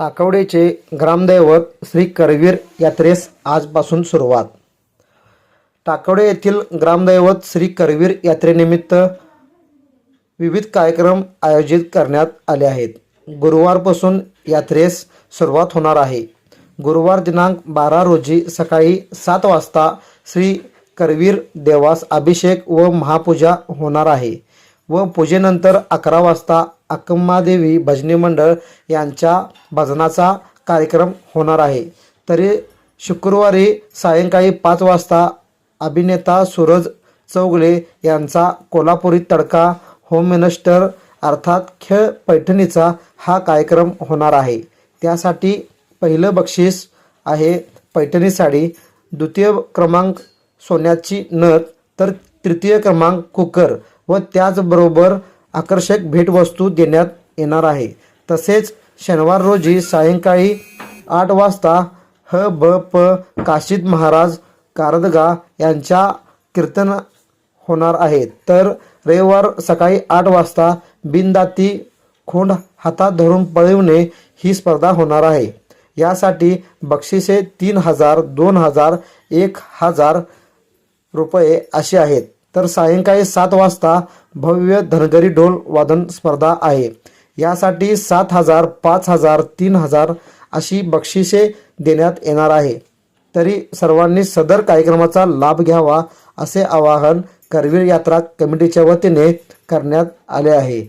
टाकवडेचे ग्रामदैवत श्री करवीर यात्रेस आजपासून सुरुवात. टाकवडे येथील ग्रामदैवत श्री करवीर यात्रेनिमित्त विविध कार्यक्रम आयोजित करण्यात आले आहेत. गुरुवारपासून यात्रेस सुरुवात होणार आहे. गुरुवार दिनांक बारा रोजी सकाळी सात वाजता श्री करवीर देवास अभिषेक व महापूजा होणार आहे. व पूजेनंतर अकरा वाजता अक्कम्मादेवी भजनी मंडळ यांच्या भजनाचा कार्यक्रम होणार आहे. तरी शुक्रवारी सायंकाळी पाच वाजता अभिनेता सूरज चौगले यांचा कोल्हापुरी तडका होम मिनिस्टर अर्थात खेळ पैठणीचा हा कार्यक्रम होणार आहे. त्यासाठी पहिलं बक्षीस आहे पैठणी साडी द्वितीय क्रमांक सोन्याची नथ तर तृतीय क्रमांक कुकर. व त्याचबरोबर आकर्षक भेटवस्तू देण्यात येणार आहे. तसेच शनिवार रोजी सायंकाळी आठ वाजता ह ब प काशीद महाराज कारदगा यांच्या कीर्तन होणार आहे. तर रविवार सकाळी आठ वाजता बिनदाती खोंड हातात धरून पळवणे ही स्पर्धा होणार आहे. यासाठी बक्षिसे तीन हजार दोन हजार एक हजार रुपये अशी आहेत. तर सायंकाळी सात वाजता भव्य धनगरी ढोल वादन स्पर्धा आहे. यासाठी सात हजार पाच हजार तीन हजार अशी बक्षिसे देण्यात येणार आहे. तरी सर्वांनी सदर कार्यक्रमाचा लाभ घ्यावा असे आवाहन करवीर यात्रा कमिटीच्या वतीने करण्यात आले आहे.